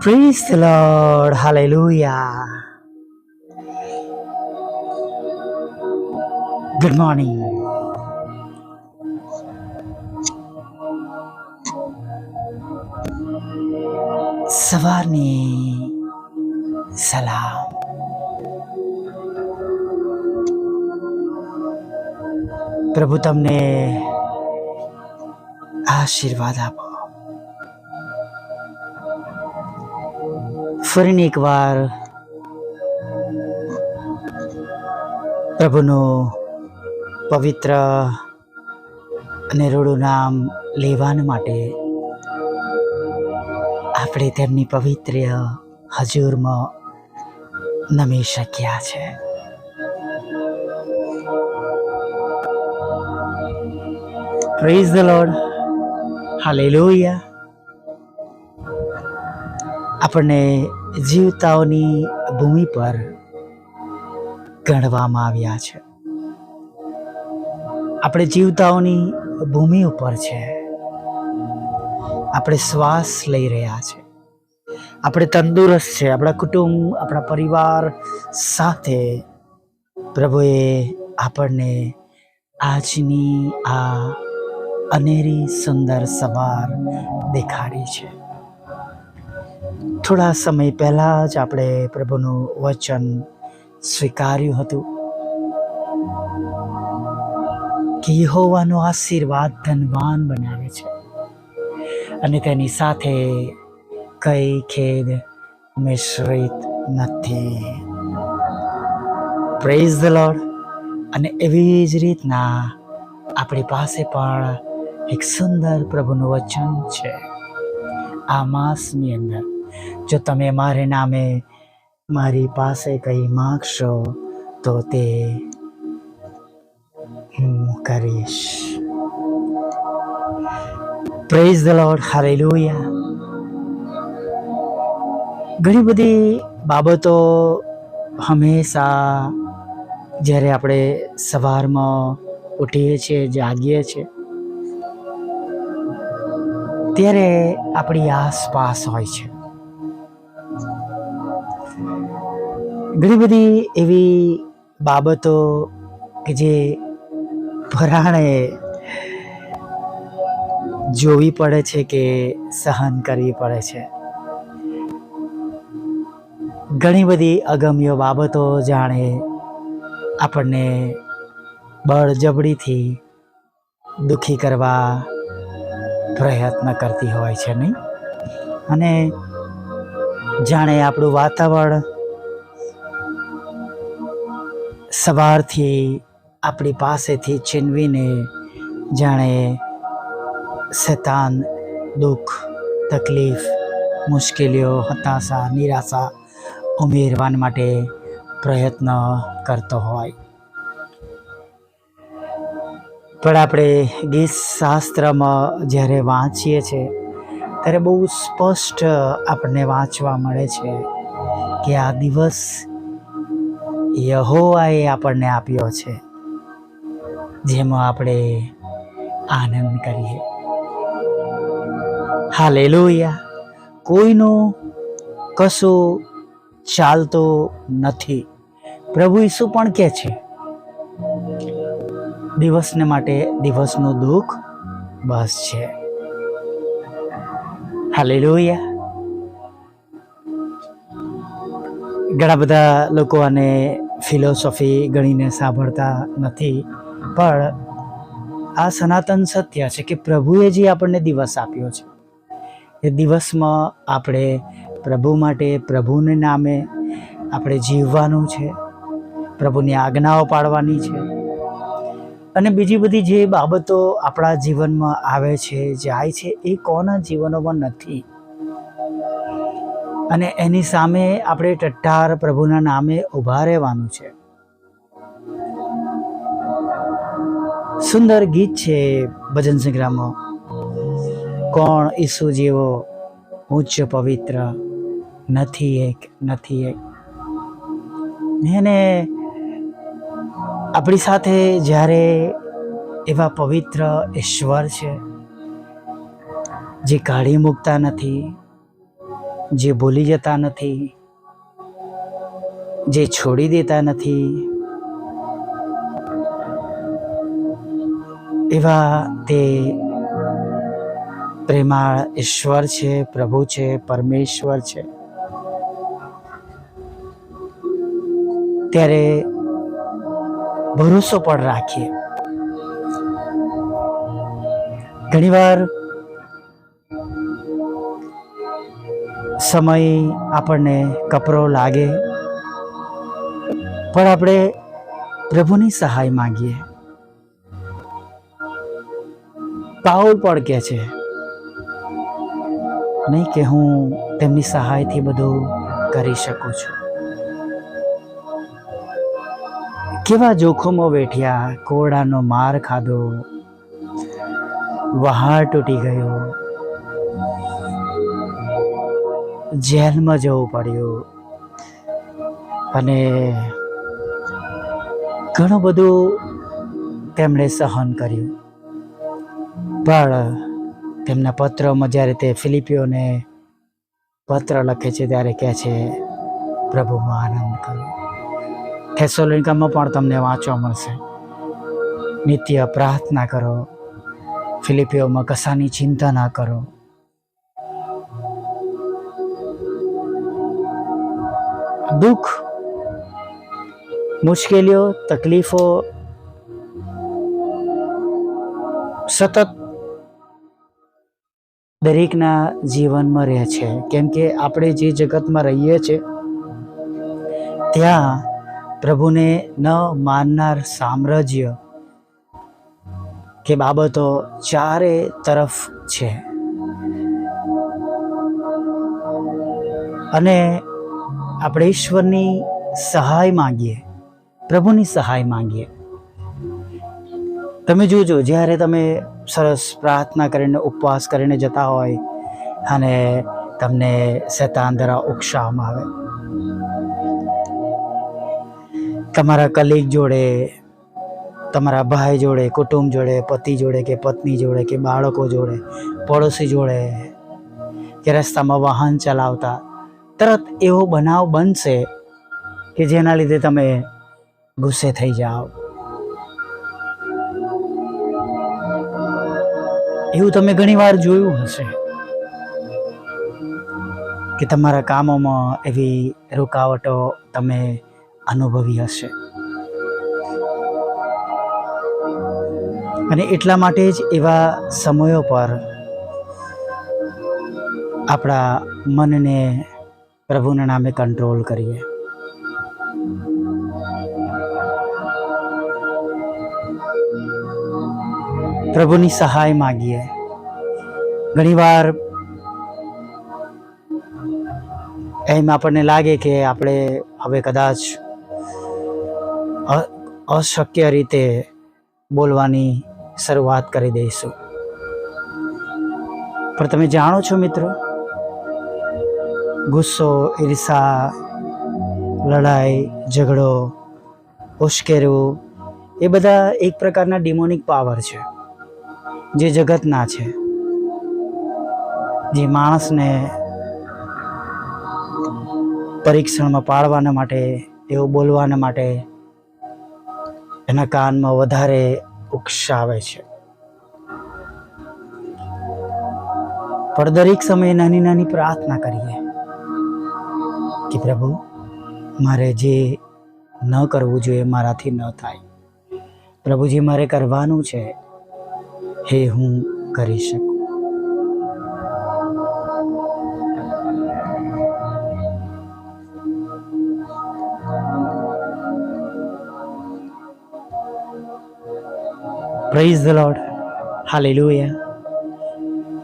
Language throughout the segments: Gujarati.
Praise the Lord. Hallelujah. Good morning. સવારની સલામ પ્રભુ તમને આશીર્વાદ આપો ફરીને એકવાર પ્રભુનું પવિત્ર અને રૂડું નામ લેવાન માટે આપણે તેમની પવિત્ર હજુરમાં નમી શક્યા છે. પ્રેઝ ધ લોર્ડ હાલેલુયા આપણને જીવતાઓની ભૂમિ પર ગણવામાં આવ્યા છે. આપણે જીવતાઓની ભૂમિ ઉપર છે. આપણે શ્વાસ લઈ રહ્યા છે. આપણે તંદુરસ્ત છે. આપણા કુટુંબ, આપણા પરિવાર સાથે પ્રભુએ આપણને આજની આ અનેરી સુંદર સવાર દેખાડી છે. થોડા સમય પહેલાં જ આપણે પ્રભુનું વચન સ્વીકાર્યું હતું કે યહોવાનો આશીર્વાદ ધનવાન બનાવે છે. અને તેની સાથે કઈ ખેદ મિશ્રિત નથી. પ્રેઝ ધ લોર્ડ અને એવી જ રીતના આપણી પાસે પણ એક સુંદર પ્રભુનું વચન છે. આ માસની અંદર જો તમે મારે નામે મારી પાસે કંઈ માગશો, તો તે હું કરીશ. પ્રેઝ ધ લોર્ડ હાલેલુયા ઘણી બધી બાબતો હંમેશા જ્યારે આપણે સવારમાં ઉઠીએ છીએ, જાગીએ છીએ, ત્યારે આપણી આસપાસ હોય છે. ઘણી બધી એવી બાબતો કે જે પરાણે જોવી પડે છે કે સહન કરવી પડે છે. ઘણી બધી અગમ્ય બાબતો જાણે આપણને બળજબડીથી દુખી કરવા પ્રયત્ન કરતી હોય છે નહીં? અને જાણે આપણું વાતાવરણ સવારથી આપણી પાસેથી છીનવીને જાણે શેતાન, દુઃખ, તકલીફ, મુશ્કેલીઓ, હતાશા, નિરાશા ઉમેરવા માટે પ્રયત્ન કરતો હોય. પણ આપણે ગીત શાસ્ત્રમાં જ્યારે વાંચીએ છીએ ત્યારે બહુ સ્પષ્ટ આપણને વાંચવા મળે છે કે આ દિવસ યહોવાએ આપણને આપ્યો છે, જેમાં આપણે આનંદ કરીએ. હાલેલુયા. કોઈનું કશું ચાલતો નથી. પ્રભુ ઈસુ પણ કહે છે, દિવસને માટે દિવસનું દુઃખ બસ છે. હાલેલુયા ઘણા બધા લોકો આને ફિલોસોફી ગણીને સાંભળતા નથી, પણ આ સનાતન સત્ય છે કે પ્રભુએ જે આપણને દિવસ આપ્યો છે. એ દિવસમાં આપણે પ્રભુ માટે પ્રભુને નામે આપણે જીવવાનું છે, પ્રભુની આજ્ઞાઓ પાડવાની છે અને બીજી બધી જે બાબતો આપણા જીવનમાં આવે છે, જાય છે, એ કોના જીવનોમાં નથી? અને એની સામે આપણે ટટ્ટાર પ્રભુના નામે ઊભા રહેવાનું છે. સુંદર ગીત છે ભજન સંગ્રામમાં કોણ ઈસુ જેવો ઉચ્ચ પવિત્ર નથી એક નથી એક. એને આપણી સાથે જ્યારે એવા પવિત્ર ઈશ્વર છે, જે કાઢી મૂકતા નથી, જે ભૂલી જતા નથી, જે છોડી દેતા નથી, એવા તે પ્રેમાળ ઈશ્વર છે, પ્રભુ છે, પરમેશ્વર છે. ત્યારે ભરોસો પણ રાખીએ. ઘણીવાર સમય આપણને કપરો લાગે, પણ આપણે પ્રભુની સહાય માંગીએ. પાઉલ પણ કે છે, નહીં કે હું તેમની સહાયથી બધું કરી શકું છું. કેવા જોખમો વેઠ્યા કોરડાનો માર ખાધો. વહાણ તૂટી ગયો. જેલમાં જવું પડ્યું. અને ઘણું બધું તેમણે સહન કર્યું. પણ તેમના પત્રમાં જ્યારે તે ફિલિપીઓને પત્ર લખે છે, ત્યારે કહે છે પ્રભુમાં આનંદ કરો થેસોલિકામાં પણ તમને વાંચવા મળશે. નિત્ય પ્રાર્થના કરો. ફિલિપીઓમાં કશાની ચિંતા ના કરો. દુઃખ, મુશ્કેલીઓ, તકલીફો, સતત દરેકના જીવનમાં રહે છે. કેમ કે આપણે જે જગતમાં રહીએ છીએ, ત્યાં પ્રભુને ન માનનાર સામ્રાજ્ય કે બાબતો ચારે તરફ છે. અને આપણે ઈશ્વરની સહાય માંગીએ, પ્રભુની સહાય માંગીએ. તમે જોજો, જ્યારે તમે સરસ પ્રાર્થના કરીને, ઉપવાસ કરીને જતા હોય અને તમને શેતાન દ્વારા ઉકસાવવામાં આવે. તમારા કલીગ જોડે, તમારા ભાઈ જોડે, કુટુંબ જોડે, પતિ જોડે કે પત્ની જોડે કે બાળકો જોડે, પડોશી જોડે કે રસ્તામાં વાહન ચલાવતા, તરત એવો બનાવ બનશે કે જેના લીધે તમે ગુસ્સે થઈ જાઓ. એવું તમે ઘણીવાર જોયું હશે કે તમારા કામોમાં એવી રૂકાવટો તમે અનુભવી હશે. અને એટલા માટે જ એવા સમયો પર આપણા મનને પ્રભુના નામે કંટ્રોલ કરીએ. પ્રભુની સહાય માગીએ. ઘણીવાર એમ આપણને લાગે કે આપણે હવે કદાચ અશક્ય રીતે બોલવાની શરૂઆત કરી દઈશું. પણ તમે જાણો છો મિત્રો, ગુસ્સો, ઈર્ષા, લડાઈ, ઝઘડો, ઉશ્કેરવું, એ બધા એક પ્રકારના ડિમોનિક પાવર છે, જે જગતના છે, જે માણસને પરીક્ષણમાં પાડવાના માટે એવું બોલવાના માટે એના કાનમાં વધારે ઉકસાવે છે. પણ દરેક સમયે નાની નાની પ્રાર્થના કરીએ કે પ્રભુ, મારે જે ન કરવું જોઈએ મારાથી ન થાય. પ્રભુજી, મારે કરવાનું છે હે હું કરી શકું. પ્રેઝ ધ લોર્ડ હાલેલુયા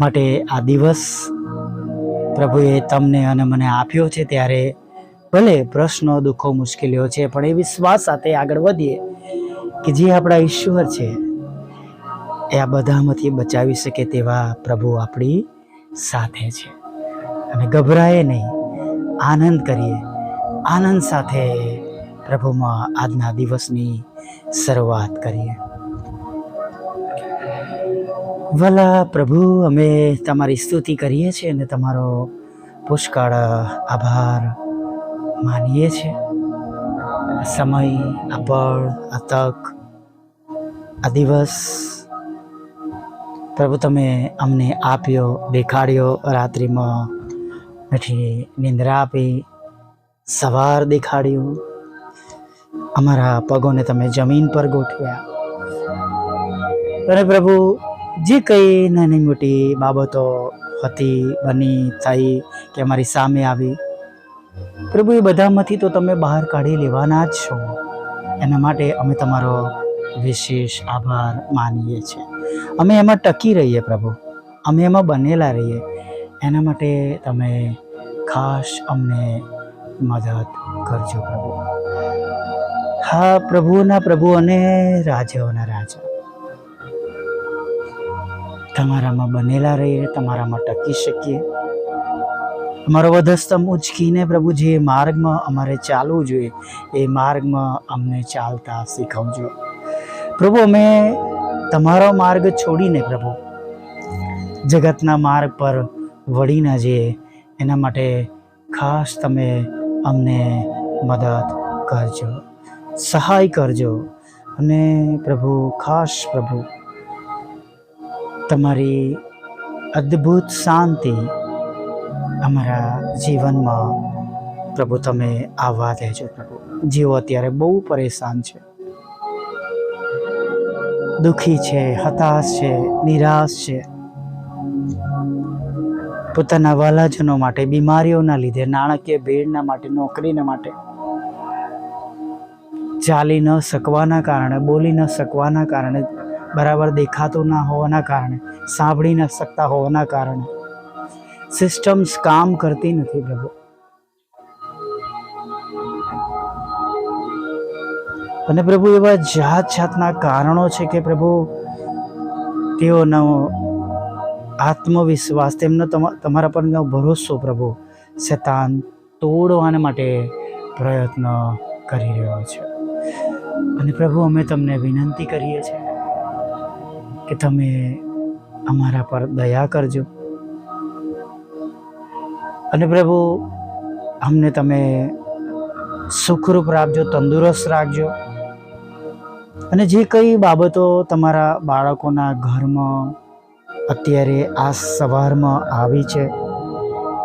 માટે આ દિવસ પ્રભુએ તમને અને મને આપ્યો છે ત્યારે ભલે પ્રશ્નો, દુઃખો, મુશ્કેલીઓ છે, પણ એ વિશ્વાસ સાથે આગળ વધીએ કે જે આપણા ઈશ્વર છે, એ આ બધામાંથી બચાવી શકે તેવા પ્રભુ આપણી સાથે છે. અને ગભરાએ નહીં. આનંદ કરીએ. આનંદ સાથે પ્રભુમાં આજના દિવસની શરૂઆત કરીએ. ભલા પ્રભુ, અમે તમારી સ્તુતિ કરીએ છીએ અને તમારો પુષ્કળ આભાર માનીએ છીએ. સમય, આ બળ આ તક, આ દિવસ. પ્રભુ, તમે અમને આપ્યો, દેખાડ્યો રાત્રિમાં. મીઠી નિંદ્રા આપી, સવાર દેખાડ્યું. અમારા પગોને તમે જમીન પર ગોઠવ્યા. અને પ્રભુ જે કંઈ નાની મોટી બાબતો હતી, બની, થઈ કે અમારી સામે આવી, પ્રભુ એ બધામાંથી તો તમે બહાર કાઢી લેવાના જ છો. એના માટે અમે તમારો વિશેષ આભાર માનીએ છીએ. અમે એમાં ટકી રહીએ પ્રભુ. અમે એમાં બનેલા રહીએ. એના માટે તમે ખાસ અમને મદદ કરજો પ્રભુ. હા પ્રભુના પ્રભુ અને રાજાઓના રાજા. તમારામાં બનેલા રહીએ, તમારામાં ટકી શકીએ. અમારો વધસ્તંભ ઉચકીને પ્રભુ જે માર્ગમાં અમારે ચાલવું જોઈએ. એ માર્ગમાં અમને ચાલતા શીખવજો. પ્રભુ, અમે તમારો માર્ગ છોડીને પ્રભુ, જગતના માર્ગ પર વળી ના જઈએ. એના માટે ખાસ તમે અમને મદદ કરજો. સહાય કરજો. અને પ્રભુ, ખાસ પ્રભુ તમારી અદ્ભુત શાંતિ અમારા જીવનમાં પ્રભુ તમે આવવા દેજો પ્રભુ. જીવો અત્યારે બહુ પરેશાન છે. દુઃખી છે, હતાશ છે, નિરાશ છે. પોતાના વાલાજનો માટે, બીમારીઓના લીધે, નાણાકીય ભીડના માટે, નોકરીના માટે. ચાલી ન શકવાના કારણે, બોલી ન શકવાના કારણે બરાબર દેખાતું ના હોવાના કારણે, સાંભળી ન શકતા હોવાના કારણે. સિસ્ટમ્સ કામ કરતી નથી પ્રભુ. અને પ્રભુ એવા જાત જાતના કારણો છે કે પ્રભુ તેઓનો આત્મવિશ્વાસ, તેમનો તમા- તમારા પરનો ભરોસો પ્રભુ શેતાન તોડવાને માટે પ્રયત્ન કરી રહ્યો છે. અને પ્રભુ અમે તમને વિનંતી કરીએ છીએ. કે તમે અમારા પર દયા કરજો. અને પ્રભુ, અમને તમે સુખરૂપ રાખજો, તંદુરસ્ત રાખજો. અને જે કઈ બાબતો તમારા બાળકોના ઘરમાં અત્યારે આ સવારમાં આવી છે,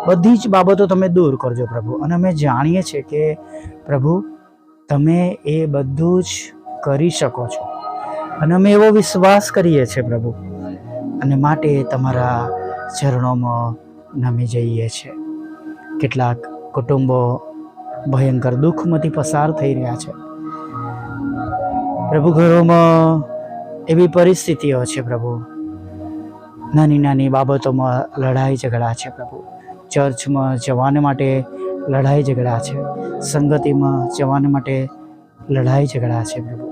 બધી જ બાબતો તમે દૂર કરજો પ્રભુ. અને અમે જાણીએ છીએ કે પ્રભુ, તમે એ બધું જ કરી શકો છો. અને અમે એવો વિશ્વાસ કરીએ છીએ પ્રભુ. અને માટે તમારા ચરણોમાં નમી જઈએ છીએ. કેટલાક કુટુંબો ભયંકર દુઃખમાંથી પસાર થઈ રહ્યા છે. પ્રભુ, ઘરોમાં એવી પરિસ્થિતિઓ છે પ્રભુ. નાની નાની બાબતોમાં લડાઈ ઝઘડા છે પ્રભુ. ચર્ચમાં જવાને માટે લડાઈ ઝઘડા છે. સંગતિમાં જવાને માટે લડાઈ ઝઘડા છે પ્રભુ.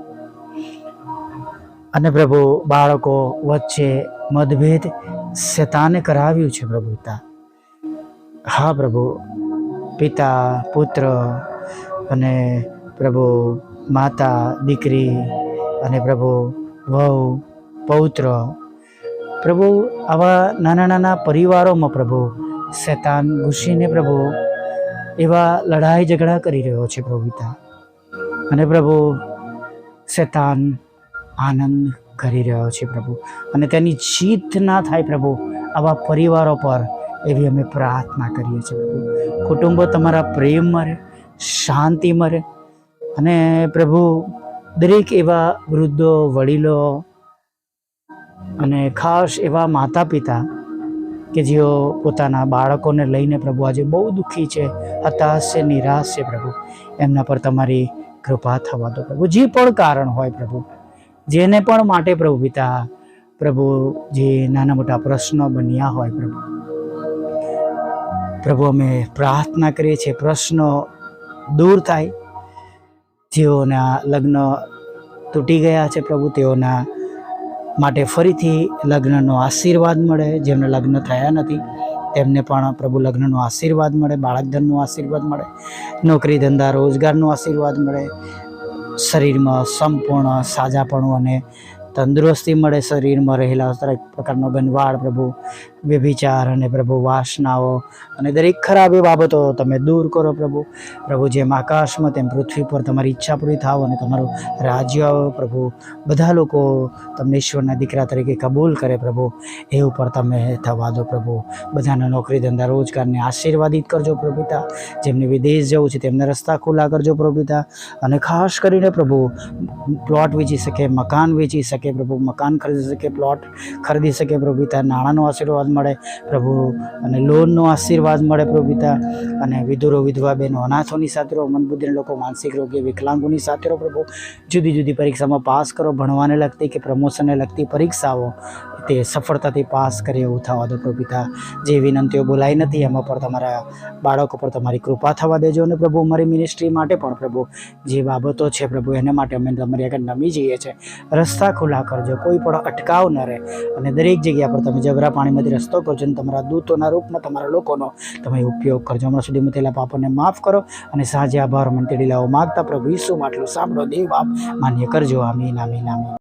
અને પ્રભુ, બાળકો વચ્ચે મતભેદ શેતાને કરાવ્યું છે પ્રભુ પિતા. હા પ્રભુ, પિતા, પુત્ર અને પ્રભુ માતા, દીકરી અને પ્રભુ વહુ, પૌત્ર, પ્રભુ આવા નાના નાના પરિવારોમાં પ્રભુ શેતાન ઘૂસીને પ્રભુ એવા લડાઈ ઝઘડા કરી રહ્યો છે પ્રભુ પિતા. અને પ્રભુ શેતાન આનંદ કરી રહ્યો છે પ્રભુ. અને તેની જીત ના થાય પ્રભુ, આવા પરિવારો પર એવી અમે પ્રાર્થના કરીએ છીએ પ્રભુ. કુટુંબો તમારા પ્રેમ મરે, શાંતિ મરે, અને પ્રભુ, દરેક એવા વૃદ્ધો, વડીલો અને ખાસ એવા માતા પિતા કે જેઓ પોતાના બાળકોને લઈને પ્રભુ આજે બહુ દુઃખી છે, હતાશ છે, નિરાશ છે પ્રભુ. એમના પર તમારી કૃપા થવા દો પ્રભુ. જે પણ કારણ હોય પ્રભુ જેને પણ માટે પ્રભુ પિતા, પ્રભુ જે નાના મોટા પ્રશ્નો બન્યા હોય પ્રભુ. પ્રભુ અમે પ્રાર્થના કરીએ છીએ પ્રશ્નો દૂર થાય. જેઓના લગ્ન તૂટી ગયા છે પ્રભુ, તેઓના માટે ફરીથી લગ્નનો આશીર્વાદ મળે. જેમને લગ્ન થયા નથી, તેમને પણ પ્રભુ લગ્નનો આશીર્વાદ મળે, બાળકધનનો આશીર્વાદ મળે, નોકરી ધંધા, રોજગારનો આશીર્વાદ મળે શરીરમાં સંપૂર્ણ સાજાપણું અને તંદુરસ્તી મળે શરીરમાં રહેલા દરેક પ્રકારનો ગંદવાડ પ્રભુ. વ્યભિચાર અને પ્રભુ વાસનાઓ અને દરેક ખરાબી બાબતો તમે દૂર કરો પ્રભુ. પ્રભુ, જેમ આકાશમાં તેમ પૃથ્વી પર તમારી ઈચ્છા પૂરી થાવ અને તમારું રાજ્ય આવો પ્રભુ. બધા લોકો તમને ઈશ્વરના દીકરા તરીકે કબૂલ કરે પ્રભુ. એ ઉપર તમે થવા દો પ્રભુ. બધાને નોકરી ધંધા રોજગારને આશીર્વાદિત કરજો પ્રભુતા જેમને વિદેશ જવું છે તેમને રસ્તા ખુલ્લા કરજો પ્રભુતા અને ખાસ કરીને પ્રભુ, પ્લોટ વેચી શકે, મકાન વેચી શકે પ્રભુ, મકાન ખરીદી શકે, પ્લોટ ખરીદી શકે પ્રભુતા નાણાંનો આશીર્વાદ મળે પ્રભુ. અને લોનનો આશીર્વાદ મળે પ્રભુ પિતા. અને વિધુરો, વિધવા બહેનો, અનાથોની સાથે રહો મંદબુદ્ધિના લોકો, માનસિક રોગી, વિકલાંગોની સાથે રહો પ્રભુ. જુદી જુદી પરીક્ષામાં પાસ કરો. ભણવાને લગતી કે પ્રમોશનને લગતી પરીક્ષાઓ. તે સફળતાથી પાસ કરે એવું થવા દો પ્રભુ પિતા. જે વિનંતીઓ બોલાઈ નથી, એમાં પણ તમારા બાળકો પર તમારી કૃપા થવા દેજો અને પ્રભુ અમારી મિનિસ્ટ્રી માટે પણ પ્રભુ. જે બાબતો છે પ્રભુ, એના માટે અમે તમારી આગળ નમી જઈએ છીએ. રસ્તા ખુલ્લા કરજો, કોઈ પણ અટકાવ ન રહે. અને દરેક જગ્યા પર તમે જબરા પાણીમાંથી રસ્તો કરજો અને તમારા દૂતોના રૂપમાં તમારા લોકોનો તમે ઉપયોગ કરજો. હમણાં સુધી થયેલા પાપોને માફ કરો અને સાંજે આભાર મંતેડી લાવો. માગતા પ્રભુ ઈસુ માટલું સાંભળો, દેવ આપ માન્ય કરજો. આમીન આમીન આમીન.